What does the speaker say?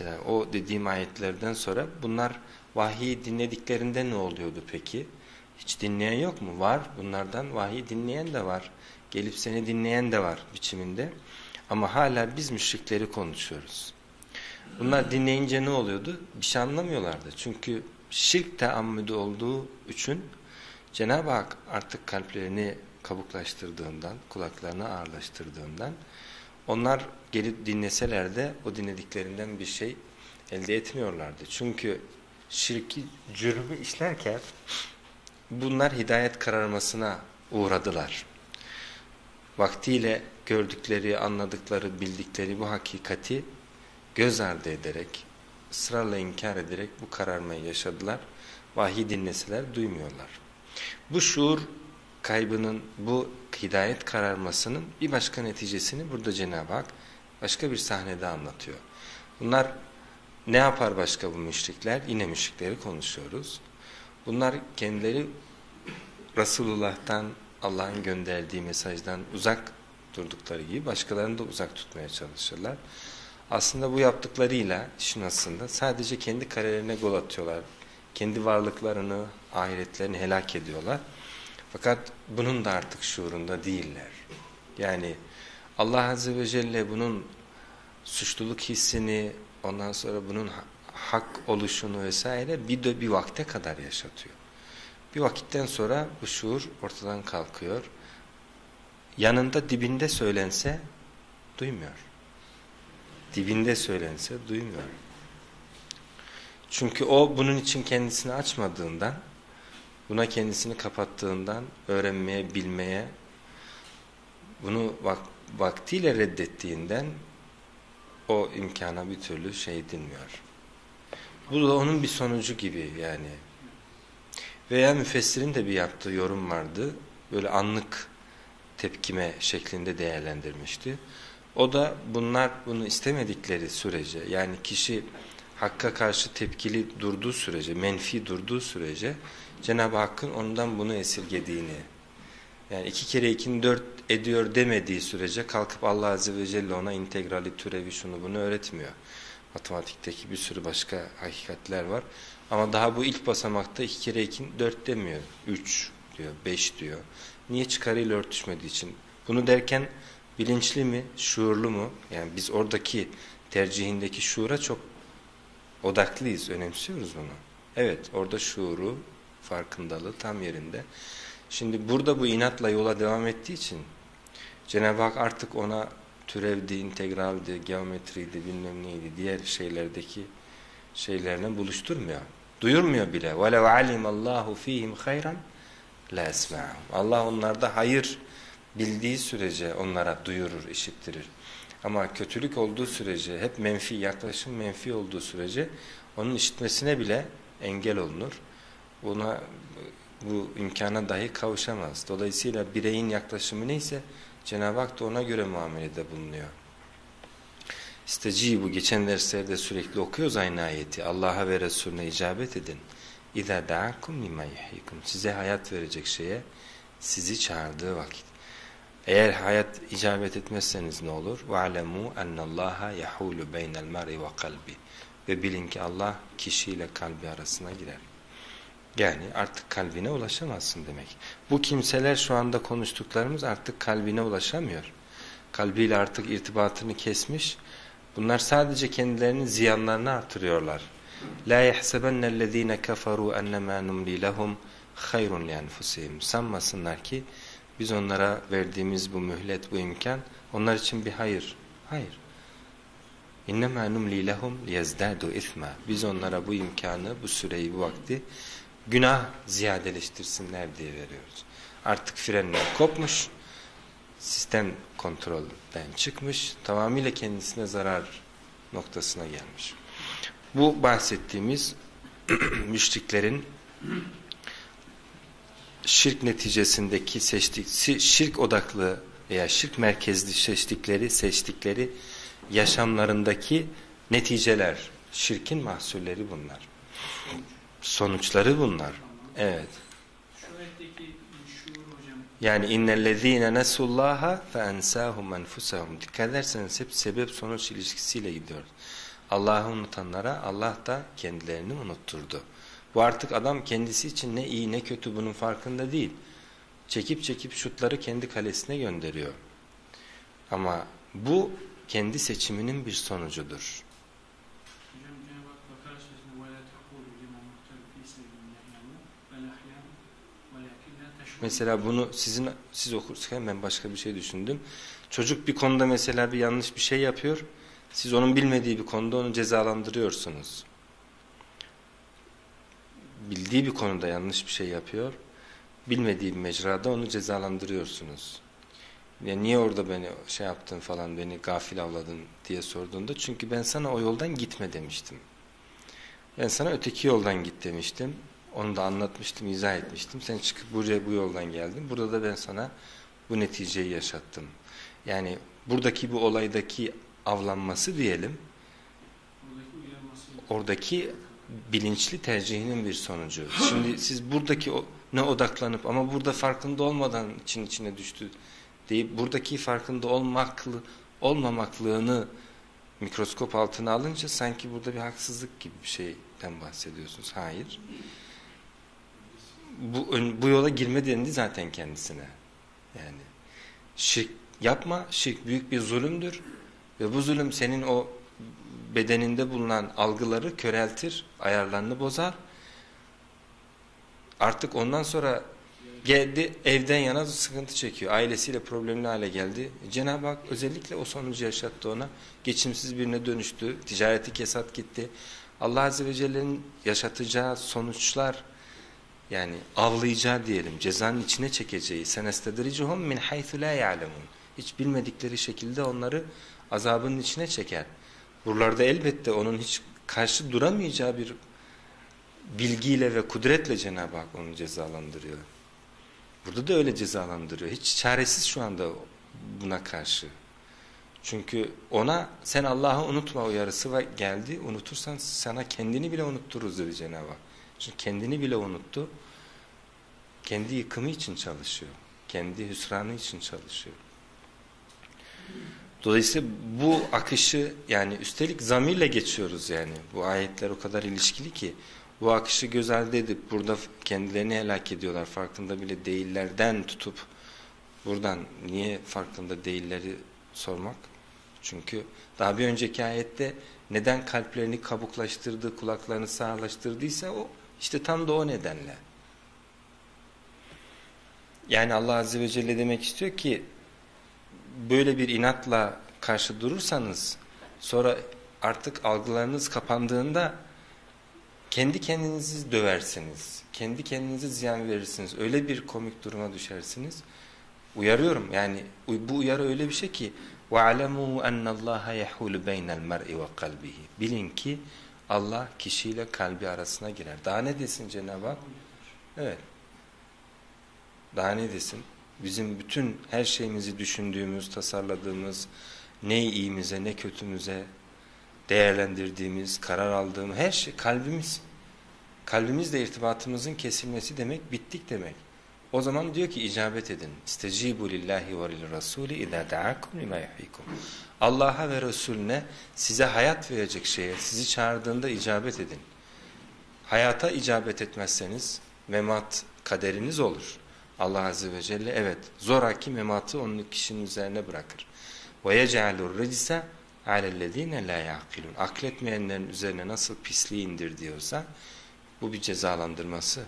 mesela o dediğim ayetlerden sonra bunlar vahiy dinlediklerinde ne oluyordu peki? Hiç dinleyen yok mu? Var. Bunlardan vahiy dinleyen de var. Gelip seni dinleyen de var biçiminde. Ama hala biz müşrikleri konuşuyoruz. Bunlar dinleyince ne oluyordu? Bir şey anlamıyorlardı. Çünkü şirk teammüdü olduğu için Cenab-ı Hak artık kalplerini kabuklaştırdığından, kulaklarını ağırlaştırdığından onlar gelip dinleseler de o dinlediklerinden bir şey elde etmiyorlardı. Çünkü şirki cürmü işlerken bunlar hidayet kararmasına uğradılar. Vaktiyle gördükleri, anladıkları, bildikleri bu hakikati göz ardı ederek, ısrarla inkar ederek bu kararmayı yaşadılar. Vahiy dinleseler duymuyorlar. Bu şuur kaybının, bu hidayet kararmasının bir başka neticesini burada Cenab-ı Hak başka bir sahnede anlatıyor. Bunlar ne yapar başka bu müşrikler? Yine müşrikleri konuşuyoruz. Bunlar kendileri Resulullah'tan, Allah'ın gönderdiği mesajdan uzak durdukları gibi başkalarını da uzak tutmaya çalışırlar. Aslında bu yaptıklarıyla işin aslında sadece kendi kalelerine gol atıyorlar. Kendi varlıklarını, ahiretlerini helak ediyorlar. Fakat bunun da artık şuurunda değiller. Yani Allah Azze ve Celle bunun suçluluk hissini, ondan sonra bunun hak oluşunu vesaire bir de bir vakte kadar yaşatıyor. Bir vakitten sonra bu şuur ortadan kalkıyor. Yanında dibinde söylense duymuyor. Dibinde söylense duymuyor. Çünkü o bunun için kendisini açmadığından, buna kendisini kapattığından, öğrenmeye, bilmeye, bunu vak vaktiyle reddettiğinden o imkana bir türlü şey dinmiyor. Bu da onun bir sonucu gibi yani. Veya müfessirin de bir yaptığı yorum vardı. Böyle anlık tepkime şeklinde değerlendirmişti. O da bunlar bunu istemedikleri sürece yani kişi hakka karşı tepkili durduğu sürece, menfi durduğu sürece Cenab-ı Hakk'ın ondan bunu esirgediğini yani iki kere ikini dört ediyor demediği sürece kalkıp Allah Azze ve Celle ona integrali, türevi şunu bunu öğretmiyor. Matematikteki bir sürü başka hakikatler var. Ama daha bu ilk basamakta iki kere iki dört demiyor. Üç diyor, beş diyor. Niye çıkarıyla örtüşmediği için? Bunu derken bilinçli mi, şuurlu mu? Yani biz oradaki tercihindeki şuura çok odaklıyız, önemsiyoruz bunu. Evet, orada şuuru, farkındalığı tam yerinde. Şimdi burada bu inatla yola devam ettiği için Cenab-ı Hak artık ona türevdi, integraldi, geometriydi, bilmem neydi, diğer şeylerdeki şeylerine buluşturmuyor. Duyurmuyor bile. وَلَوْ عَلِمَ اللّٰهُ ف۪يهِمْ خَيْرًا لَا اسْمَعُهُمْ Allah onlarda hayır bildiği sürece onlara duyurur, işittirir. Ama kötülük olduğu sürece, hep menfi, yaklaşım menfi olduğu sürece onun işitmesine bile engel olunur. Buna bu imkana dahi kavuşamaz. Dolayısıyla bireyin yaklaşımı neyse Cenab-ı Hak da ona göre muamelede bulunuyor. İstecibu geçen derslerde sürekli okuyoruz aynı ayeti. Allah'a ve Resulüne icabet edin. İza da'akum yuhyikum. Size hayat verecek şeye sizi çağırdığı vakit. Eğer hayat icabet etmezseniz ne olur? وَعْلَمُوا اَنَّ اللّٰهَ يَحُولُ بَيْنَ الْمَرْءِ وَقَلْبِ Ve bilin ki Allah kişiyle kalbi arasına girer. Yani artık kalbine ulaşamazsın demek. Bu kimseler şu anda konuştuklarımız artık kalbine ulaşamıyor. Kalbiyle artık irtibatını kesmiş. Bunlar sadece kendilerinin ziyanlarını artırıyorlar. La yahsabennellezine kafaru ennema numli lehum hayrun lianfusihim. Sanmasınlar ki biz onlara verdiğimiz bu mühlet, bu imkan onlar için bir hayır. Hayır. İnnemâ numli lehum liyezdâdu isma. Biz onlara bu imkanı, bu süreyi, bu vakti günah ziyadeleştirsinler diye veriyoruz. Artık frenler kopmuş, sistem kontrolden çıkmış, tamamıyla kendisine zarar noktasına gelmiş. Bu bahsettiğimiz müşriklerin şirk neticesindeki seçtik, şirk odaklı veya şirk merkezli seçtikleri, seçtikleri yaşamlarındaki neticeler, şirkin mahsulleri bunlar. Sonuçları bunlar. Evet. Yani innellezîne nesullâhe fe ensâhum enfusahum. Dikkat ederseniz hep sebep sonuç ilişkisiyle gidiyor. Allah'ı unutanlara Allah da kendilerini unutturdu. Bu artık adam kendisi için ne iyi ne kötü bunun farkında değil. Çekip çekip şutları kendi kalesine gönderiyor. Ama bu kendi seçiminin bir sonucudur. Mesela bunu sizin siz okurken ben başka bir şey düşündüm. Çocuk bir konuda mesela bir yanlış bir şey yapıyor. Siz onun bilmediği bir konuda onu cezalandırıyorsunuz. Bildiği bir konuda yanlış bir şey yapıyor. Bilmediği bir mecrada onu cezalandırıyorsunuz. Ya niye orada beni şey yaptın falan beni gafil avladın diye sorduğunda çünkü ben sana o yoldan gitme demiştim. Ben sana öteki yoldan git demiştim. Onu da anlatmıştım, izah etmiştim. Sen çıkıp buraya bu yoldan geldin. Burada da ben sana bu neticeyi yaşattım. Yani buradaki bu olaydaki avlanması diyelim, oradaki bilinçli tercihinin bir sonucu. Şimdi siz buradaki o, ne odaklanıp ama burada farkında olmadan için içine düştü deyip buradaki farkında olmaklı olmamaklığını mikroskop altına alınca sanki burada bir haksızlık gibi bir şeyden bahsediyorsunuz. Hayır. Bu, bu yola girme dendi zaten kendisine. Yani şirk yapma, şirk büyük bir zulümdür ve bu zulüm senin o bedeninde bulunan algıları köreltir, ayarlarını bozar. Artık ondan sonra geldi evden yana sıkıntı çekiyor. Ailesiyle problemli hale geldi. Cenab-ı Hak özellikle o sonucu yaşattı ona. Geçimsiz birine dönüştü. Ticareti kesat gitti. Allah Azze ve Celle'nin yaşatacağı sonuçlar yani avlayacağı diyelim cezanın içine çekeceği senestedricuhum min haythu la ya'lemun hiç bilmedikleri şekilde onları azabının içine çeker. Buralarda elbette onun hiç karşı duramayacağı bir bilgiyle ve kudretle Cenab-ı Hak onu cezalandırıyor. Burada da öyle cezalandırıyor. Hiç çaresiz şu anda buna karşı. Çünkü ona sen Allah'ı unutma uyarısı ve geldi. Unutursan sana kendini bile unuttururuz dedi Cenab-ı Hak. Çünkü kendini bile unuttu. Kendi yıkımı için çalışıyor. Kendi hüsranı için çalışıyor. Dolayısıyla bu akışı yani üstelik zamirle geçiyoruz yani. Bu ayetler o kadar ilişkili ki bu akışı göz ardı edip burada kendilerini helak ediyorlar. Farkında bile değillerden tutup buradan niye farkında değilleri sormak? Çünkü daha bir önceki ayette neden kalplerini kabuklaştırdı, kulaklarını sağlaştırdıysa o işte tam da o nedenle. Yani Allah Azze ve Celle demek istiyor ki böyle bir inatla karşı durursanız sonra artık algılarınız kapandığında kendi kendinizi döversiniz. Kendi kendinize ziyan verirsiniz. Öyle bir komik duruma düşersiniz. Uyarıyorum yani bu uyarı öyle bir şey ki وَعَلَمُوا أَنَّ اللّٰهَ يَحُولُ بَيْنَ الْمَرْءِ وَقَلْبِهِ Bilin ki Allah kişiyle kalbi arasına girer. Daha ne desin Cenab-ı Hak? Evet. Daha ne desin? Bizim bütün her şeyimizi düşündüğümüz, tasarladığımız, ne iyimize ne kötümüze değerlendirdiğimiz, karar aldığımız her şey kalbimiz. Kalbimizle irtibatımızın kesilmesi demek bittik demek. O zaman diyor ki icabet edin. İstecibu lillahi ve lil rasuli idâ da'akum lima yuhyikum. Allah'a ve Resulüne size hayat verecek şeye sizi çağırdığında icabet edin. Hayata icabet etmezseniz memat kaderiniz olur. Allah Azze ve Celle evet zoraki mematı onun kişinin üzerine bırakır. وَيَجَعَلُ الرِّجْسَ عَلَى الَّذ۪ينَ لَا يَعْقِلُونَ Akletmeyenlerin üzerine nasıl pisliği indir diyorsa bu bir cezalandırması